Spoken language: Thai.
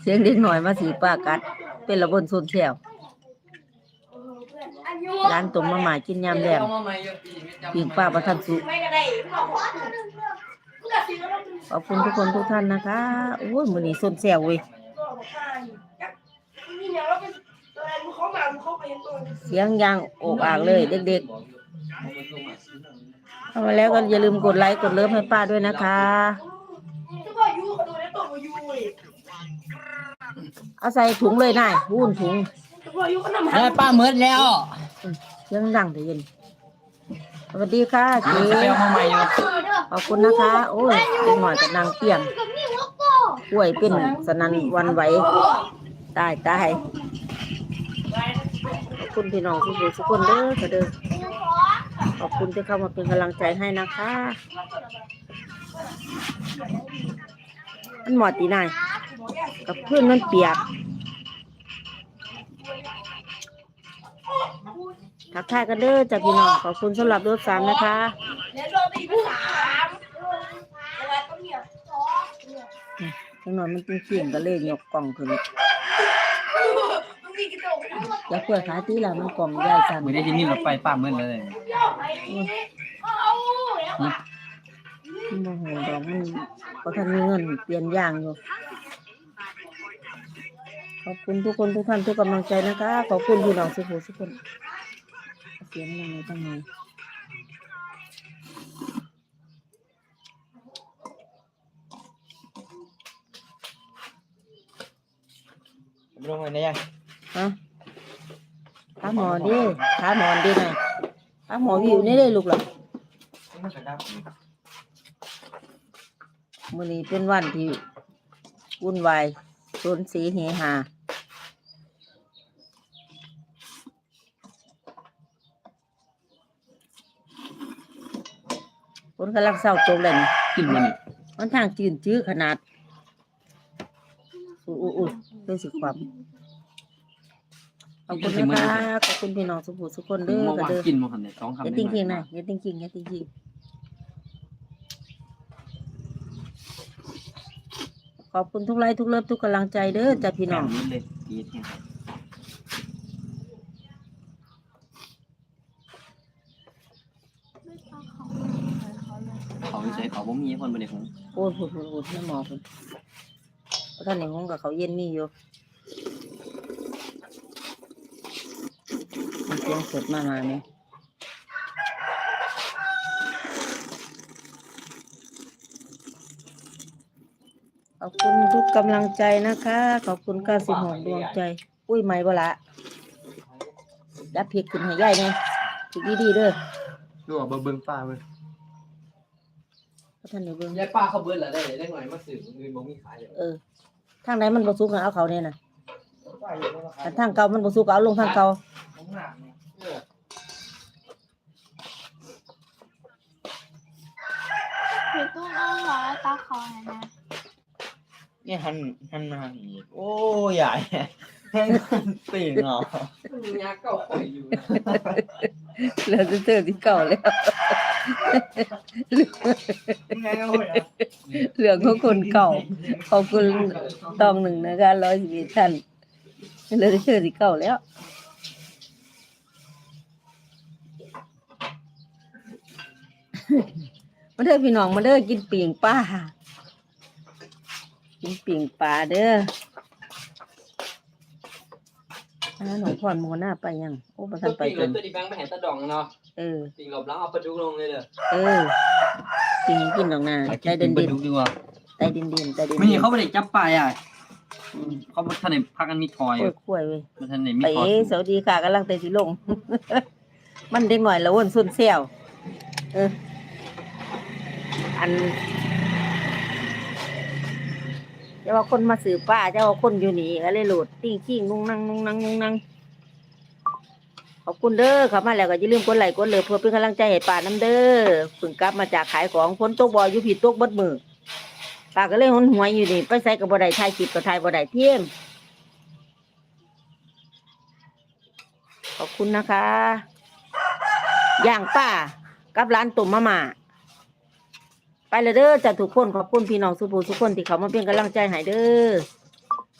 เสียงเด็กหน่อยมาสีปากัด เป็นระบนโซนแถวร้านตุ่มมาหมากินยามแดงปิงป้าประทันสุไม่ก็ได้บขอบคุณทุกคนทุกท่านนะคะโอ้ยมือนี้โซนแซวเว้ยเนี่ยแล้วเป็นอะไรมึงเข้ามามึงเข้าไปยังตัวเสียงยางโอกอากเลย เด็กๆเข้ามาแล้วก็อย่าลืมกดไลค์กดเลิฟให้ป้าด้วยนะคะ เขาดูได้ตัวยูเลยเอาใส่ถุงเลยนายวุ้นถุงจะบอกยูเขานำเฮ้ยป้าเมิดแล้วเสียงดังแต่เย็นสวัสดีค่ะเจ๊จะไปเอามาใหม่อยู่ขอบคุณนะคะ โอ้ยเด็กหน่อยกับนางเปียงกล้วยเป็นสนันหวันไหวตายตายขอบคุณพี่น้องทุกคนทุกคนเด้อค่ะเด้อขอบคุณที่เข้ามาเป็นกำลังใจให้นะคะ มันหมอดตีนายกับเพื่อนมันเปียกทักทายกันเด้อจ้ะพี่น้องขอบคุณสำหรับรถสามนะคะเดี๋ยวโดนสามอะไรก็เนี่ยสองจังหน่อยมันเป็นเสียงก็เลยยกกล่องขึ้นมึงมีกระจกทั้งหมดอย่าเพื่อขาที่ละมันกล่องใหญ่สั่นไม่ได้ที่นี่รถไฟป้าเมิดเลย เยอะไปนี่เอาแล้วมันดอกมันเพราะท่านมีเงินเปลี่ยนอย่างอยู่ขอบคุณทุกคนทุกท่านทุกกำลังใจนะคะ ขอบคุณพี่น้องสุขุทุกคน เสียงยังไงตั้งไงลงไปได้ยังฮะขาหมอดิขาหมอนดิหน่อยขาหมออยู่นี่เลยลูกหล่ะ มื้อนี้เป็นวันที่วุ่นวายสนสีเฮฮาคนกำลังเศร้าตกเลยนี่กินมันนี่มันทางจืนจื้อขนาดอุ้ยอุ้ยอุ้ยเป็นสิความขอบคุณนะคะขอบคุณพี่น้องสุภูสุกคนเด้อเมื่อกันวานเด้อกินมาหันเนี่ยสองคำอย่าติ้งทิ้งนะอย่าติ้งทิ้งอย่าติ้งทิ้ง ขอบคุณทุกไลค์ทุกเลิฟทุกกำลังใจเด้อจ้ะพี่น้องนิดเลยกีดเนี่ยเขาไม่ใช่เขาบ่มีคนบ่ได้ของโอ้ยพูดพูดพูดไม่หมอคุณท่านในห้องกับเขาเย็นมีอยู่มีเสียงสดมามาไหม ขอบคุณทุกกำลังใจนะคะ ขอบคุณก้าสิบหกดวงใจ อุ้ยไม่บ่ละดับพริกขึ้นให้ใหญ่เนี่ยพริกดีๆเด้อดูว่าเบิ่งป้าเว้ยเพราะท่านในเบิ่งยายป้าเขาเบิ่งแล้วได้ได้หน่อยมาสื่ออื่นบ่มีขายเลยเออทางไหนมันบ่สุกก็เอาเขาเนี่ยน่ะอันทางเก่ามันบ่สุกก็เอาลงทางเก่าคือตู้น้องร้อยตาคอนะ นี่หันหันมาอีกโอ้ใหญ่แห้งติ่งอะมียาเก่าข่อยอยู่เหลือแต่เธอที่เก่าแล้วไงก็ข่อยอะเหลืองของคนเก่า ขอบคุณตองหนึ่งนะคะร้อยสิบเอ็ดท่านเหลือแต่เธอที่เก่าแล้วมาเด้อพี่น้องมาเด้อกินปิ่งปลา กินปิ่งปลาเด้ออ่าหนูพรโมหน้าไปยังโอ้ประทันไปปิ่งจแล้วนตัวดีแบงค์ไปเห็นตะดองเนาะเออ ปิ่งหลบแล้วเอาปลาดุกลงเลยเด้อเออปิ่งกินดอกนาไปใจกินเด่นปลาเด่นดุกดีกว่าใจเด่นเด่นใจเด่นไม่นี่เขาไม่ได้จับปลาอะเขาบ่ทันได้พักกันมีทอยโอ้ยคุ้ยเว้ย มันทันได้มีไปทอยสวัสดีค่ะกำลังเตะสิลง มันเด็กหน่อยละวนสุนเซวเอออันเจ้าว่าคนมาสืบป้าจ้าว่าคนอยู่นี่ก็เลยโหลดติ้งขิงนุ่งนั่งนุ่งนั่งนุ่งนั่งขอบคุณเด้อครับมาแล้วก็อย่าลืมกดไลค์กดเลิฟเพื่อเป็นกำลังใจให้ป้าน้ำเด้อเพิ่งกลับมาจากขายของฝนตกบอยอยู่ผิดตกบดมือป้าก็เลยหนหวยอยู่นี่ไปใส่กับบ่ได้ถ่ายคลิปกับถ่ายบ่ได้เที่ยงขอบคุณนะคะ ย่างป้ากับร้านตุ่มมะม่า ไปเลยเด้อจ้ะทุกคนขอบคุณพี่น้องสุภูทุกคนที่เขามาเป็นกำลังใจให้เด้อ